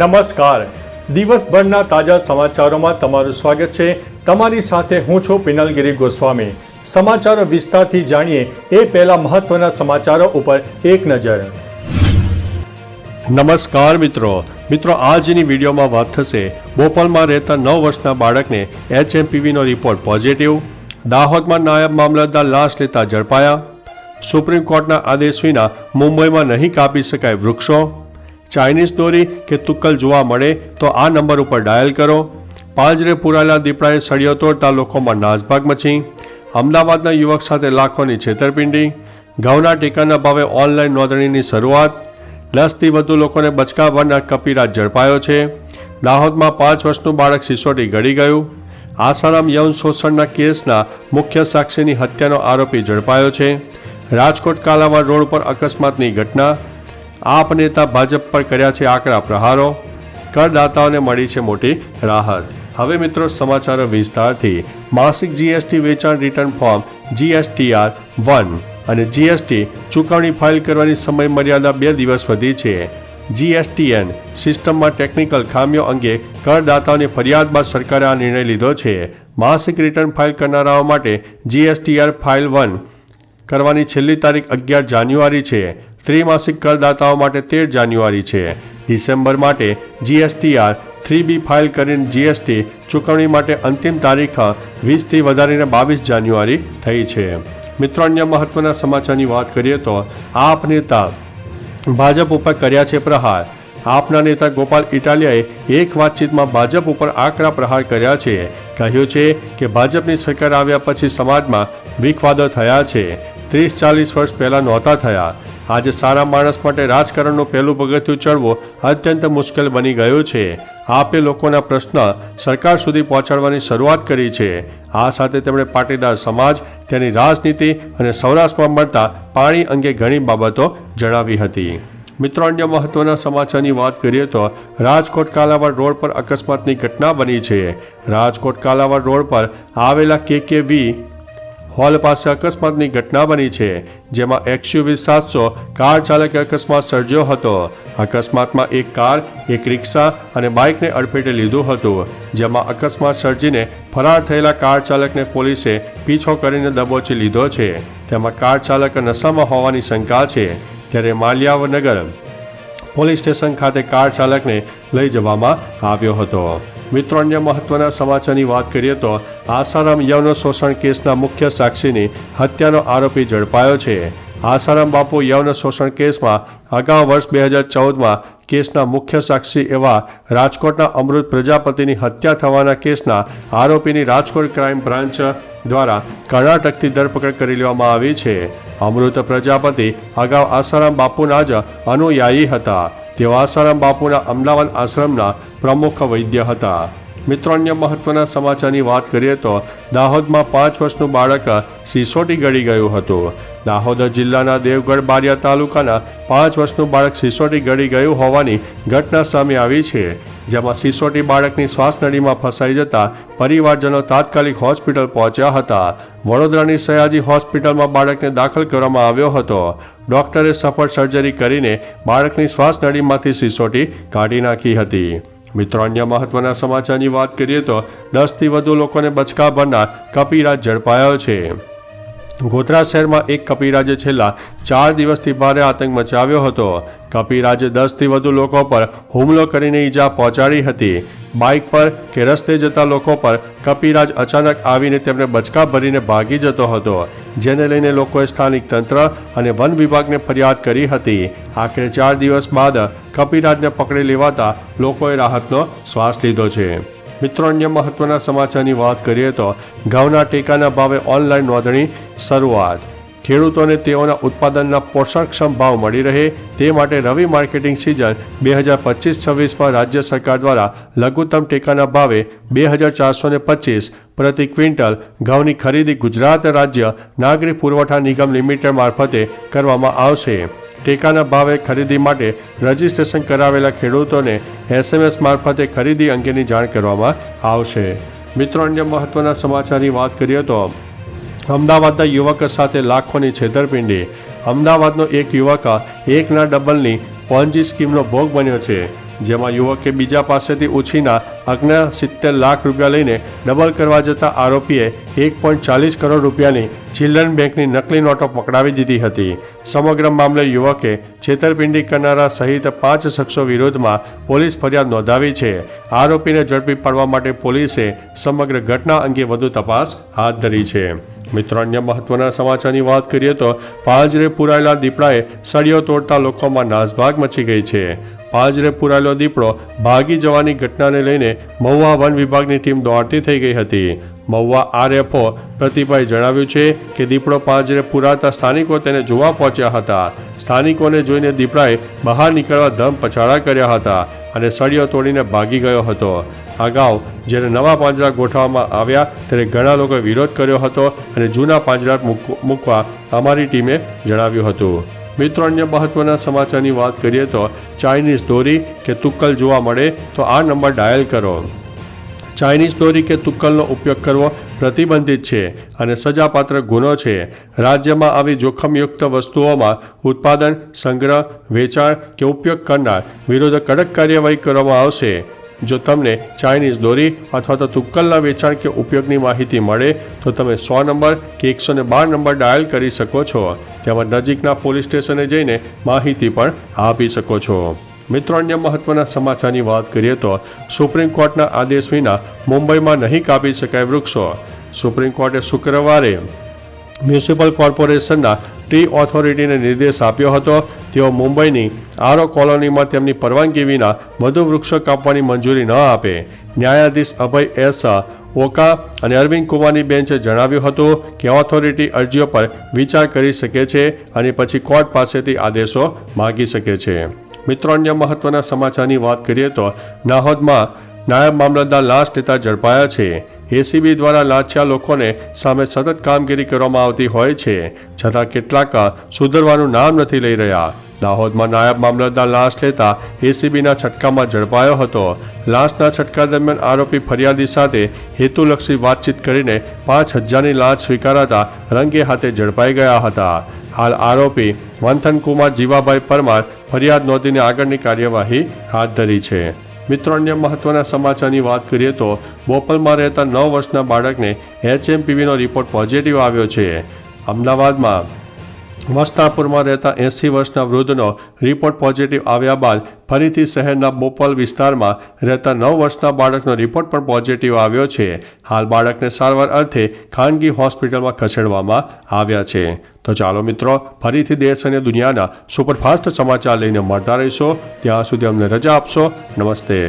નમસ્કાર. દિવસભરના તાજા સમાચારોમાં તમારું સ્વાગત છે. તમારી સાથે હું છું પિનલગીરી ગોસ્વામી. સમાચારો વિસ્તારથી જાણીએ એ પહેલા મહત્વના સમાચારો ઉપર એક નજર. નમસ્કાર મિત્રો. મિત્રો, આજની વિડીયોમાં વાત થશે બોપલમાં રહેતા નવ વર્ષના બાળકને એચએમપીવીનો રિપોર્ટ પોઝિટિવ, દાહોદમાં નાયબ મામલતદાર લાશ લેતા ઝડપાયા, સુપ્રીમ કોર્ટના આદેશ વિના મુંબઈમાં નહીં કાપી શકાય વૃક્ષો ચાઇનીઝ દોરી કે તુક્કલ જોવા મળે તો આ નંબર ઉપર ડાયલ કરો. પાંજરે પુરાયેલા દીપડાએ સળિયો તોડતા લોકોમાં નાસભાગ મચી. અમદાવાદના યુવક સાથે લાખોની છેતરપિંડી. ઘઉંના ટેકાના ભાવે ઓનલાઈન નોંધણીની શરૂઆત. દસથી વધુ લોકોને બચકા ભરનાર કપિરાજ ઝડપાયો છે. દાહોદમાં પાંચ વર્ષનું બાળક સિસોટી ગળી ગયું. આસારામ યૌન શોષણના કેસના મુખ્ય સાક્ષીની હત્યાનો આરોપી ઝડપાયો છે. રાજકોટ કાલાવાડ રોડ પર અકસ્માતની ઘટના. આપ નેતા ભાજપ પર કર્યા છે આકરા પ્રહારો. કરદાતાઓને મળી છે મોટી રાહત. હવે મિત્રો સમાચારો વિસ્તારથી. માસિક જીએસટી વેચાણ રિટર્ન ફોર્મ જીએસટીઆર વન અને જીએસટી ચૂકવણી ફાઇલ કરવાની સમય મર્યાદા બે દિવસ વધી છે. જીએસટીએન સિસ્ટમમાં ટેકનિકલ ખામીઓ અંગે કરદાતાઓની ફરિયાદ બાદ સરકારે આ નિર્ણય લીધો છે. માસિક રિટર્ન ફાઇલ કરનારાઓ માટે જીએસટીઆર ફાઇલ વન કરવાની છેલ્લી તારીખ અગિયાર જાન્યુઆરી છે. ત્રિમાસિક કરદાતાઓ માટે તેર જાન્યુઆરી છે. ડિસેમ્બર માટે જીએસટીઆર થ્રી બી ફાઇલ કરીને જીએસટી ચૂકવણી માટે અંતિમ તારીખ વીસથી વધારીને બાવીસ જાન્યુઆરી થઈ છે. મિત્રો, અન્ય મહત્વના સમાચારની વાત કરીએ તો આપ નેતા ભાજપ ઉપર કર્યા છે પ્રહાર. આપના નેતા ગોપાલ ઇટાલિયાએ એક વાતચીતમાં ભાજપ ઉપર આકરા પ્રહાર કર્યા છે. કહ્યું છે કે ભાજપની સરકાર આવ્યા પછી સમાજમાં વિખવાદો થયા છે. ત્રીસ ચાલીસ વર્ષ પહેલાં નહોતા થયા. આજે સારા માણસ માટે રાજકારણનું પહેલું પગથિયું ચડવું અત્યંત મુશ્કેલ બની ગયું છે. આપે લોકોના પ્રશ્ન સરકાર સુધી પહોંચાડવાની શરૂઆત કરી છે. આ સાથે તેમણે પાટીદાર સમાજ, તેની રાજનીતિ અને સૌરાષ્ટ્રમાં મળતા પાણી અંગે ઘણી બાબતો જણાવી હતી. મિત્રો, અન્ય મહત્વના સમાચારની વાત કરીએ તો રાજકોટ કાલાવાડ રોડ પર અકસ્માતની ઘટના બની છે. રાજકોટ કાલાવાડ રોડ પર આવેલા કે કે વી હોલ પાસે અકસ્માતની ઘટના બની છે, જેમાં એક્સયુવી સાતસો કાર ચાલકે અકસ્માત સર્જ્યો હતો. અકસ્માતમાં એક કાર, એક રિક્ષા અને બાઇકને અડફેટે લીધું હતું, જેમાં અકસ્માત સર્જીને ફરાર થયેલા કાર ચાલકને પોલીસે પીછો કરીને દબોચી લીધો છે. તેમાં કાર ચાલક નશામાં હોવાની શંકા છે. ત્યારે માલ્યાવનગર પોલીસ સ્ટેશન ખાતે કાર ચાલકને લઈ જવામાં આવ્યો હતો. મિત્રો, અન્ય મહત્વના સમાચારની વાત કરીએ તો આસારામ યૌન શોષણ કેસના મુખ્ય સાક્ષીની હત્યાનો આરોપી ઝડપાયો છે. આસારામ બાપુ યૌન શોષણ કેસમાં અગાઉ વર્ષ બે હજાર ચૌદમાં કેસના મુખ્ય સાક્ષી એવા રાજકોટના અમૃત પ્રજાપતિની હત્યા થવાના કેસના આરોપીની રાજકોટ ક્રાઇમ બ્રાન્ચ દ્વારા કર્ણાટકથી ધરપકડ કરી લેવામાં આવી છે. અમૃત પ્રજાપતિ અગાઉ આસારામ બાપુના જ અનુયાયી હતા. તેઓ બાપુના અમદાવાદ આશ્રમના પ્રમુખ વૈદ્ય હતા. મિત્રો, અન્ય મહત્વના સમાચારની વાત કરીએ તો દાહોદમાં પાંચ વર્ષનું બાળક સિસોટી ગળી ગયું હતું. દાહોદ જિલ્લાના દેવગઢ બારિયા તાલુકાના પાંચ વર્ષનું બાળક સિસોટી ગળી ગયું હોવાની ઘટના સામે આવી છે. જેમાં સિસોટી બાળકની શ્વાસનળીમાં ફસાઈ જતા પરિવારજનો તાત્કાલિક હોસ્પિટલ પહોંચ્યા હતા. વડોદરાની સયાજી હોસ્પિટલમાં બાળકને દાખલ કરવામાં આવ્યો હતો. ડોક્ટરે સફળ સર્જરી કરીને બાળકની શ્વાસનળીમાંથી સિસોટી કાઢી નાખી હતી. મિત્રો અન્ય મહત્વના સમાચારની વાત કરીએ તો દસથી વધુ લોકોને બચકા ભરનાર કપિરાજ ઝડપાયો છે. ગોધરા શહેરમાં એક કપિરાજે છેલ્લા ચાર દિવસથી ભારે આતંક મચાવ્યો હતો. કપિરાજે દસથી વધુ લોકો પર હુમલો કરીને ઈજા પહોંચાડી હતી. બાઇક પર કે રસ્તે જતા લોકો પર કપિરાજ અચાનક આવીને તેમને બચકા ભરીને ભાગી જતો હતો, જેને લઈને લોકોએ સ્થાનિક તંત્ર અને વન વિભાગને ફરિયાદ કરી હતી. આખરે ચાર દિવસ બાદ કપિરાજને પકડી લેવાતા લોકોએ રાહતનો શ્વાસ લીધો છે. મિત્રો, અન્ય મહત્વના સમાચારની વાત કરીએ તો ઘઉંના ટેકાના ભાવે ઓનલાઈન નોંધણી શરૂઆત. ખેડૂતોને તેઓના ઉત્પાદનના પોષણક્ષમ ભાવ મળી રહે તે માટે રવિ માર્કેટિંગ સિઝન બે હજાર પચીસ છવ્વીસમાં રાજ્ય સરકાર દ્વારા લઘુત્તમ ટેકાના ભાવે બે હજાર ચારસો પચીસ પ્રતિ ક્વિન્ટલ ઘઉંની ખરીદી ગુજરાત રાજ્ય નાગરિક પુરવઠા નિગમ લિમિટેડ મારફતે કરવામાં આવશે. ટેકાના ભાવે ખરીદી માટે રજીસ્ટ્રેશન કરાવેલા ખેડૂતોને એસએમએસ મારફતે ખરીદી અંગેની જાણ કરવામાં આવશે. મિત્રો, અન્ય મહત્વના સમાચારની વાત કરીએ તો અમદાવાદના યુવક સાથે લાખોની છેતરપિંડી. અમદાવાદનો એક યુવક એકના ડબલની પોન્જી સ્કીમનો ભોગ બન્યો છે, જેમાં યુવકે બીજા પાસેથી ઉછીના અગ્ન સિત્તેર લાખ રૂપિયા લઈને ડબલ કરવા જતા આરોપીએ એક પોઈન્ટ ચાલીસ કરોડ રૂપિયાની ચિલ્ડ્રન બેંકની નકલી નોટો પકડાવી દીધી હતી. સમગ્ર મામલે યુવકે છેતરપિંડી કરનારા સહિત પાંચ શખ્સો વિરોધમાં પોલીસ ફરિયાદ નોંધાવી છે. આરોપીને ઝડપી પાડવા માટે પોલીસે સમગ્ર ઘટના અંગે વધુ તપાસ હાથ ધરી છે. મિત્રો, અન્ય મહત્વના સમાચારની વાત કરીએ તો પાંજરે પુરાયેલા દીપડાએ સળિયો તોડતા લોકોમાં નાસભાગ મચી ગઈ છે. પાંજરે પુરાયેલો દીપડો ભાગી જવાની ઘટનાને લઈને મહુવા વન વિભાગની ટીમ દોડતી થઈ ગઈ હતી. મહુવા આરએફઓ પ્રતિભાએ જણાવ્યું છે કે દીપડો પાંજરે પુરાતા સ્થાનિકો તેને જોવા પહોંચ્યા હતા. સ્થાનિકોને જોઈને દીપડાએ બહાર નીકળવા ધમ પછાડા કર્યા હતા અને સળિયો તોડીને ભાગી ગયો હતો. અગાઉ જ્યારે નવા પાંજરા ગોઠવવામાં આવ્યા ત્યારે ઘણા લોકોએ વિરોધ કર્યો હતો અને જૂના પાંજરા મૂક- મૂકવા અમારી ટીમે જણાવ્યું હતું. મિત્રો, અન્ય મહત્વના સમાચારની વાત કરીએ તો ચાઇનીઝ દોરી કે તુક્કલ જોવા મળે તો આ નંબર ડાયલ કરો. ચાઇનીઝ દોરી કે તુક્કલનો ઉપયોગ કરવો પ્રતિબંધિત છે અને સજાપાત્ર ગુનો છે. રાજ્યમાં આવી જોખમયુક્ત વસ્તુઓમાં ઉત્પાદન, સંગ્રહ, વેચાણ કે ઉપયોગ કરનાર વિરુદ્ધ કડક કાર્યવાહી કરવામાં આવશે. જો તમને ચાઇનીઝ દોરી અથવા તો તુક્કલના વેચાણ કે ઉપયોગની માહિતી મળે, તો તમે સો નંબર કે એકસો બાર નંબર ડાયલ કરી શકો છો. તેમાં નજીકના પોલીસ સ્ટેશને જઈને માહિતી પણ આપી શકો છો. મિત્રો, અન્ય મહત્વના સમાચારની વાત કરીએ તો સુપ્રીમ કોર્ટના આદેશ વિના મુંબઈમાં નહીં કાપી શકાય વૃક્ષો. સુપ્રીમ કોર્ટે શુક્રવારે મ્યુનિસિપલ કોર્પોરેશનના ટી ઓથોરિટીને નિર્દેશ આપ્યો હતો. તેઓ મુંબઈની આરો કોલોનીમાં તેમની પરવાનગી વિના વધુ વૃક્ષો કાપવાની મંજૂરી ન આપે. ન્યાયાધીશ અભય એસ. ઓકા અને અરવિંદ કુમારની બેન્ચે જણાવ્યું હતું કે ઓથોરિટી અરજીઓ પર વિચાર કરી શકે છે અને પછી કોર્ટ પાસેથી આદેશો માગી શકે છે. મિત્રો, અન્ય મહત્વના સમાચારની વાત કરીએ તો નાહોદમાં નાયબ મામલતદાર લાશ લેતા ઝડપાયા છે. એસીબી દ્વારા લાંચિયા લોકોને સામે સતત કામગીરી કરવામાં આવતી હોય છે, છતાં કેટલાક સુધરવાનું નામ નથી લઈ રહ્યા. દાહોદમાં નાયબ મામલતદાર લાશ લેતા એસીબીના છટકામાં ઝડપાયો હતો. લાશના છટકા દરમિયાન આરોપી ફરિયાદી સાથે હેતુલક્ષી વાતચીત કરીને પાંચ હજારની લાશ સ્વીકારાતા રંગે હાથે ઝડપાઈ ગયા હતા. હાલ આરોપી વંથનકુમાર જીવાભાઈ પરમાર ફરિયાદ નોંધીને આગળની કાર્યવાહી હાથ ધરી છે. મિત્રો, અન્ય મહત્વના સમાચારની વાત કરીએ તો બોપલમાં રહેતા નવ વર્ષના બાળકને એચએમપીવીનો રિપોર્ટ પોઝિટિવ આવ્યો છે. અમદાવાદમાં વસ્તાપુરમાં રહેતા એંસી વર્ષના વૃદ્ધનો રિપોર્ટ પોઝિટિવ આવ્યા બાદ ફરીથી શહેરના બોપલ વિસ્તારમાં રહેતા નવ વર્ષના બાળકનો રિપોર્ટ પણ પોઝિટિવ આવ્યો છે. હાલ બાળકને સારવાર અર્થે ખાનગી હોસ્પિટલમાં ખસેડવામાં આવ્યા છે. તો ચાલો મિત્રો, ફરીથી દેશ અને દુનિયાના સુપરફાસ્ટ સમાચાર લઈને મળતા રહીશો. ત્યાં સુધી અમને રજા આપશો. નમસ્તે.